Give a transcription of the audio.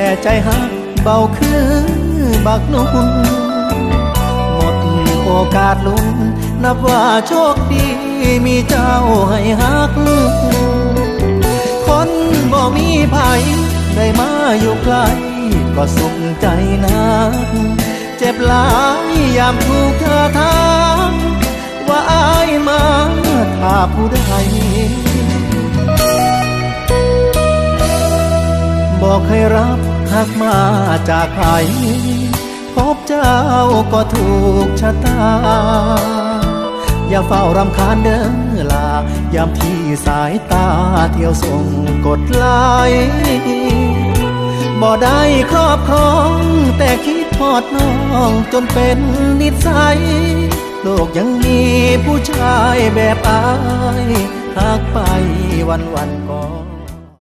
แต่ใจหักเบาคือบักนุ่นหมดโอกาสลุ้นนับว่าโชคดีมีเจ้าให้หัก คนบ่มีภัยได้มาอยู่ใกลก็สุขใจนักเจ็บหลายยามถูกเธอถามว่าอายมาถ้าผู้ใดบอกให้รับ หักมาจากใครพบเจ้าก็ถูกชะตา อย่าเฝ้ารำคาญเด้อลายามที่สายตาเที่ยวส่งกดไลบ่ได้ครอบครองแต่คิดทอดน้องจนเป็นนิสัย โลกยังมีผู้ชายแบบอายหากไปวันวันก่อน